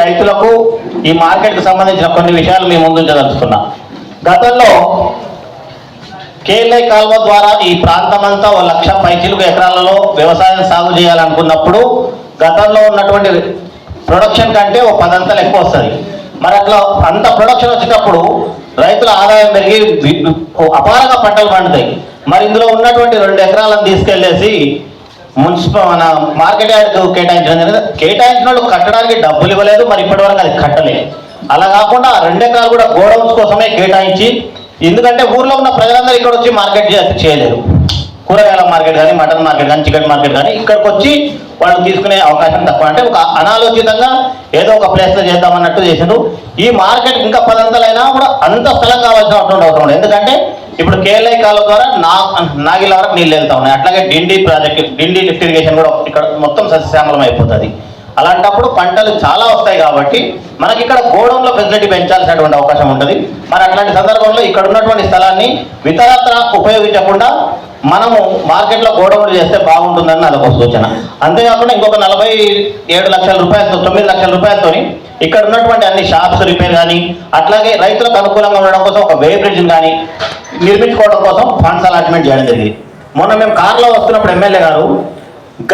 రైతులకు ఈ మార్కెట్కి సంబంధించిన కొన్ని విషయాలు మీ ముందుంచదలుచుకున్నా గతంలో కేఎల్ఐ కాల్వ ద్వారా ఈ ప్రాంతం అంతా ఒక లక్ష పైచిలుకు ఎకరాలలో వ్యవసాయం సాగు చేయాలనుకున్నప్పుడు గతంలో ఉన్నటువంటి ప్రొడక్షన్ కంటే ఒక పదంతలు ఎక్కువ వస్తుంది. మరి అట్లా అంత ప్రొడక్షన్ వచ్చేటప్పుడు రైతుల ఆదాయం పెరిగి అపారంగా పంటలు పండుతాయి. మరి ఇందులో ఉన్నటువంటి రెండు ఎకరాలను తీసుకెళ్ళేసి మున్సిపల్ మన మార్కెట్ యార్డ్ కేటాయించడం జరిగింది కేటాయించిన వాళ్ళు కట్టడానికి డబ్బులు ఇవ్వలేదు మరి ఇప్పటివరకు అది కట్టలేదు. అలా కాకుండా రెండు ఎకరాలు కూడా గోడౌన్స్ కోసమే కేటాయించి ఎందుకంటే ఊర్లో ఉన్న ప్రజలందరూ ఇక్కడ వచ్చి మార్కెట్ చేయలేరు. కూరగాయల మార్కెట్ కానీ మటన్ మార్కెట్ కానీ చికెన్ మార్కెట్ కానీ ఇక్కడికి వచ్చి వాళ్ళు తీసుకునే అవకాశం తక్కువ. అంటే ఒక అనాలోచితంగా ఏదో ఒక ప్లేస్లో చేద్దామన్నట్టు చేసిండు ఈ మార్కెట్ ఇంకా పదంతలైనా కూడా అంత స్థలం కావాల్సిన అవసరం అవసరం లేదు ఎందుకంటే ఇప్పుడు కేఎల్ఐ కాలువ ద్వారా నా నాగిల వరకు నీళ్ళు వెళ్తా ఉన్నాయి. అట్లాగే Dindi project Dindi lift irrigation కూడా ఇక్కడ మొత్తం సస్యశ్యామలం అయిపోతుంది. అలాంటప్పుడు పంటలు చాలా వస్తాయి కాబట్టి మనకి ఇక్కడ గోడౌన్లో ఫెసిలిటీ పెంచాల్సినటువంటి అవకాశం ఉంటుంది. మరి అట్లాంటి సందర్భంలో ఇక్కడ ఉన్నటువంటి స్థలాన్ని ఇతరత్ర ఉపయోగించకుండా మనము మార్కెట్లో గోడౌన్లు చేస్తే బాగుంటుందని అదొక సూచన. అంతేకాకుండా ఇంకొక నలభై ఏడు లక్షల రూపాయలతో తొమ్మిది లక్షల రూపాయలతోని ఇక్కడ ఉన్నటువంటి అన్ని షాప్స్ రిపేర్ కానీ అట్లాగే రైతులకు అనుకూలంగా ఉండడం కోసం ఒక వే బ్రిడ్జ్ని కానీ నిర్మించుకోవడం కోసం ఫండ్స్ అలాట్మెంట్ చేయడం జరిగింది. మొన్న మేము కార్లో వస్తున్నప్పుడు ఎమ్మెల్యే గారు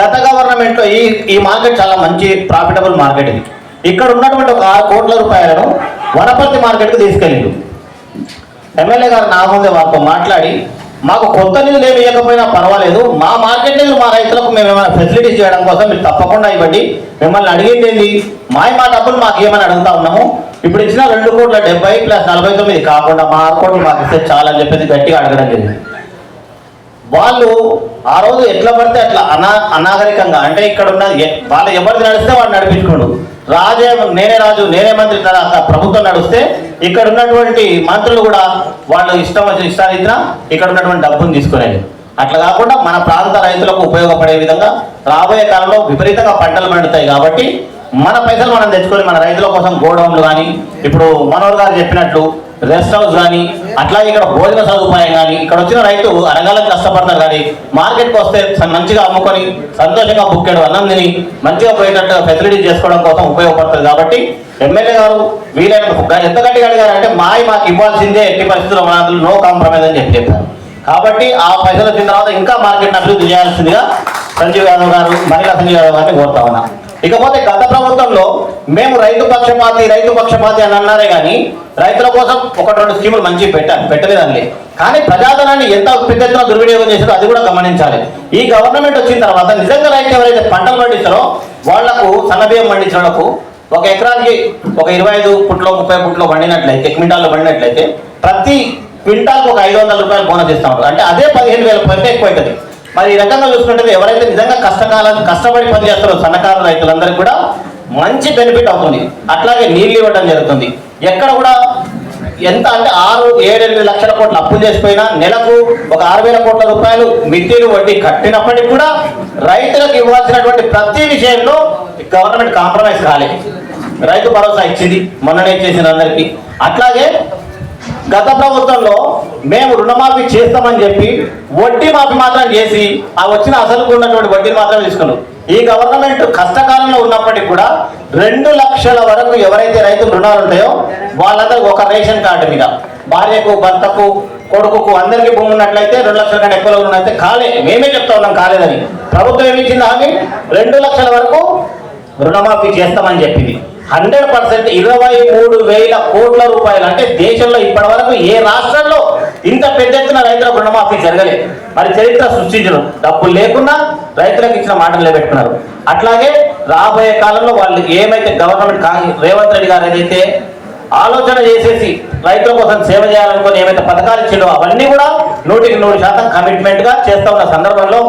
గత గవర్నమెంట్లో ఈ ఈ మార్కెట్ చాలా మంచి ప్రాఫిటబుల్ మార్కెట్ ఇది. ఇక్కడ ఉన్నటువంటి ఒక ఆరు కోట్ల రూపాయలను వనపర్తి మార్కెట్కి తీసుకెళ్ళిండు. ఎమ్మెల్యే గారు నా ముందే వారితో మాట్లాడి మాకు కొత్త నిధులు ఏమి ఇవ్వకపోయినా పర్వాలేదు. మా మార్కెట్ నిధులు మా రైతులకు మేము ఏమైనా ఫెసిలిటీస్ చేయడం కోసం మీరు తప్పకుండా ఇవ్వండి మిమ్మల్ని అడిగింది ఏంది? మాయ మా డబ్బులు మాకు ఏమని అడుగుతా ఉన్నాము? ఇప్పుడు ఇచ్చిన రెండు కోట్ల డెబ్బై ప్లస్ నలభై తొమ్మిది కాకుండా మా కోట్లు మాకు ఇస్తే చాలని చెప్పేసి గట్టిగా అడగడం జరిగింది. వాళ్ళు ఆ రోజు ఎట్లా పడితే అట్లా అనా అనాగరికంగా అంటే ఇక్కడ ఉన్న ఎ- వాళ్ళు ఎవరిది నడిస్తే వాడు నడిపించుకోండు. రాజే నేనే రాజు నేనే మంత్రి తర్వాత ప్రభుత్వం నడిస్తే ఇక్కడ ఉన్నటువంటి మంత్రులు కూడా వాళ్ళు ఇష్టం వచ్చిన ఇష్టారీతిన ఇక్కడ ఉన్నటువంటి డబ్బును తీసుకునేది. అట్లా కాకుండా మన ప్రాంత రైతులకు ఉపయోగపడే విధంగా రాబోయే కాలంలో విపరీతంగా పంటలు పండుతాయి కాబట్టి మన పైసలు మనం తెచ్చుకొని మన రైతుల కోసం గోడౌన్లు కానీ ఇప్పుడు మనోహర్ గారు చెప్పినట్లు రెస్ట్ హౌస్ కానీ అట్లాగే ఇక్కడ భోజన సదుపాయం కానీ ఇక్కడ వచ్చిన రైతు అరగాలం కష్టపడతారు కానీ మార్కెట్కి వస్తే మంచిగా అమ్ముకొని సంతోషంగా బుక్కెడు అన్నం తిని మంచిగా పోయేటట్టు ఫెసిలిటీ చేసుకోవడం కోసం ఉపయోగపడుతుంది కాబట్టి ఎమ్మెల్యే గారు వీలైన ఎంత గట్టిగా అడిగారు అంటే మాయ మాకు ఇవ్వాల్సిందే ఎట్టి పరిస్థితుల్లో మన నో కాంప్రమైజ్ అని చెప్పి చెప్పారు. కాబట్టి ఆ పైసలు వచ్చిన తర్వాత ఇంకా మార్కెట్ అభివృద్ధి చేయాల్సిందిగా సంజీవ్ యాదవ్ గారు మహిళా సంజీవ్ యాదవ్ గారిని కోరుతా ఉన్నా. ఇకపోతే గత ప్రభుత్వంలో మేము రైతు పక్షపాతి రైతు పక్షపాతి అని అన్నారే కానీ రైతుల కోసం ఒకటి రెండు స్కీములు మంచి పెట్టాలి పెట్టలేదండి. కానీ ప్రజాధనాన్ని ఎంత పెద్ద ఎత్తున దుర్వినియోగం చేశారో అది కూడా గమనించాలి. ఈ గవర్నమెంట్ వచ్చిన తర్వాత నిజంగా రైతు ఎవరైతే పంటలు పండిస్తారో వాళ్ళకు సన్నబియ్యం పండించడానికి ఒక ఎకరానికి ఒక ఇరవై ఐదు పుట్లో ముప్పై పుట్లో పండినట్లయితే క్వింటాల్లో పండినట్లయితే ప్రతి క్వింటాల్కి ఒక ఐదు వందల రూపాయలు బోనస్ ఇస్తా ఉంటారు. అంటే అదే పదిహేను వేల కంటే ఎక్కువ అవుతుంది మరి ఈ రకంగా చూసుకుంటే ఎవరైతే నిజంగా కష్టకాలం కష్టపడి పని చేస్తారో సన్నకారు రైతులందరికీ కూడా మంచి బెనిఫిట్ అవుతుంది. అట్లాగే నీళ్ళు ఇవ్వడం జరుగుతుంది. ఎక్కడ కూడా ఎంత అంటే ఆరు ఏడు ఎనిమిది లక్షల కోట్లు అప్పులు చేసిపోయినా నెలకు ఒక ఆరు వేల కోట్ల రూపాయలు మిత్తిలు వడ్డీ కట్టినప్పటికీ కూడా రైతులకు ఇవ్వాల్సినటువంటి ప్రతి విషయంలో గవర్నమెంట్ కాంప్రమైజ్ కాలేదు రైతు భరోసా ఇచ్చింది మొన్ననే చేసిన అందరికీ. అట్లాగే గత ప్రభుత్వంలో మేము రుణమాఫీ చేస్తామని చెప్పి వడ్డీ మాఫీ మాత్రం చేసి ఆ వచ్చిన అసలుకు ఉన్నటువంటి వడ్డీని మాత్రం తీసుకున్నాం ఈ గవర్నమెంట్ కష్టకాలంలో ఉన్నప్పటికీ కూడా రెండు లక్షల వరకు ఎవరైతే రైతులు రుణాలు ఉంటాయో వాళ్ళందరికీ ఒక రేషన్ కార్డు మీద. భార్యకు భర్తకు కొడుకుకు అందరికీ భూమి ఉన్నట్లయితే రెండు లక్షల కంటే ఎక్కువ ఉన్నట్లయితే కాలే. మేమే చెప్తా ఉన్నాం కాలేదని. ప్రభుత్వం ఏమి ఇచ్చింది హామీ రెండు లక్షల వరకు రుణమాఫీ చేస్తామని చెప్పింది. హండ్రెడ్ పర్సెంట్ ఇరవై మూడు వేల కోట్ల రూపాయలు. అంటే దేశంలో ఇప్పటి వరకు ఏ రాష్ట్రంలో ఇంత పెద్ద ఎత్తున రైతులకు రుణమాఫీ జరగలేదు. మరి చరిత్ర సృష్టించడం. డబ్బులు లేకున్నా రైతులకు ఇచ్చిన మాటలు నిలబెట్టుకున్నారు. అట్లాగే రాబోయే కాలంలో వాళ్ళు ఏమైతే గవర్నమెంట్ రేవంత్ రెడ్డి గారు ఏదైతే ఆలోచన చేసేసి రైతుల కోసం సేవ చేయాలనుకుని ఏమైతే పథకాలు ఇచ్చిండో అవన్నీ కూడా నూటికి నూరు శాతం కమిట్మెంట్గా చేస్తా ఉన్న సందర్భంలో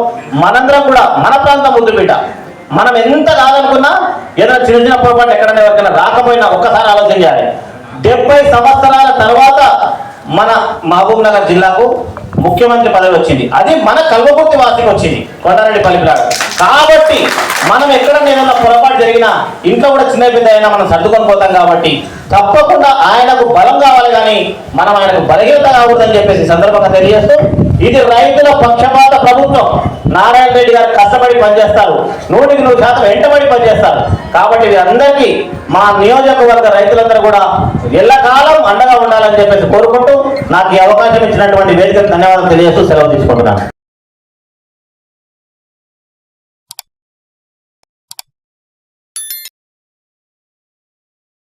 మనందరం కూడా మన ప్రాంతం ముందు బిడ్డ మనం ఎంత కాదనుకున్నా ఏదైనా చిన్న చిన్న పొరపాటు ఎక్కడైనా ఎవరికైనా రాకపోయినా ఒక్కసారి ఆలోచన చేయాలి. డెబ్బై సంవత్సరాల తర్వాత మన మహబూబ్ నగర్ జిల్లాకు ముఖ్యమంత్రి పదవి వచ్చింది. అది మన కల్వకుర్తి వాసికి వచ్చింది కొండారెడ్డి పల్లిపిరాడు కాబట్టి మనం ఎక్కడ ఏదైనా పొరపాటు జరిగినా ఇంట్లో కూడా చిన్న పెద్ద అయినా మనం సర్దుకొని పోతాం కాబట్టి తప్పకుండా ఆయనకు బలం కావాలి కానీ మనం ఆయనకు బలహీనత కావద్దని చెప్పేసి సందర్భంగా తెలియజేస్తూ ఇది రైతుల పక్షపాత ప్రభుత్వం. నారాయణ రెడ్డి గారు కష్టపడి పనిచేస్తారు. నూటికి నూరు శాతం వెంటబడి పనిచేస్తారు. కాబట్టి ఇది అందరికీ మా నియోజకవర్గ రైతులందరూ కూడా ఎల్లకాలం అండగా ఉండాలని చెప్పేసి కోరుకుంటూ నాకు ఈ అవకాశం ఇచ్చినటువంటి వేదికకు ధన్యవాదాలు తెలియజేస్తూ సెలవు తీసుకుంటున్నాను.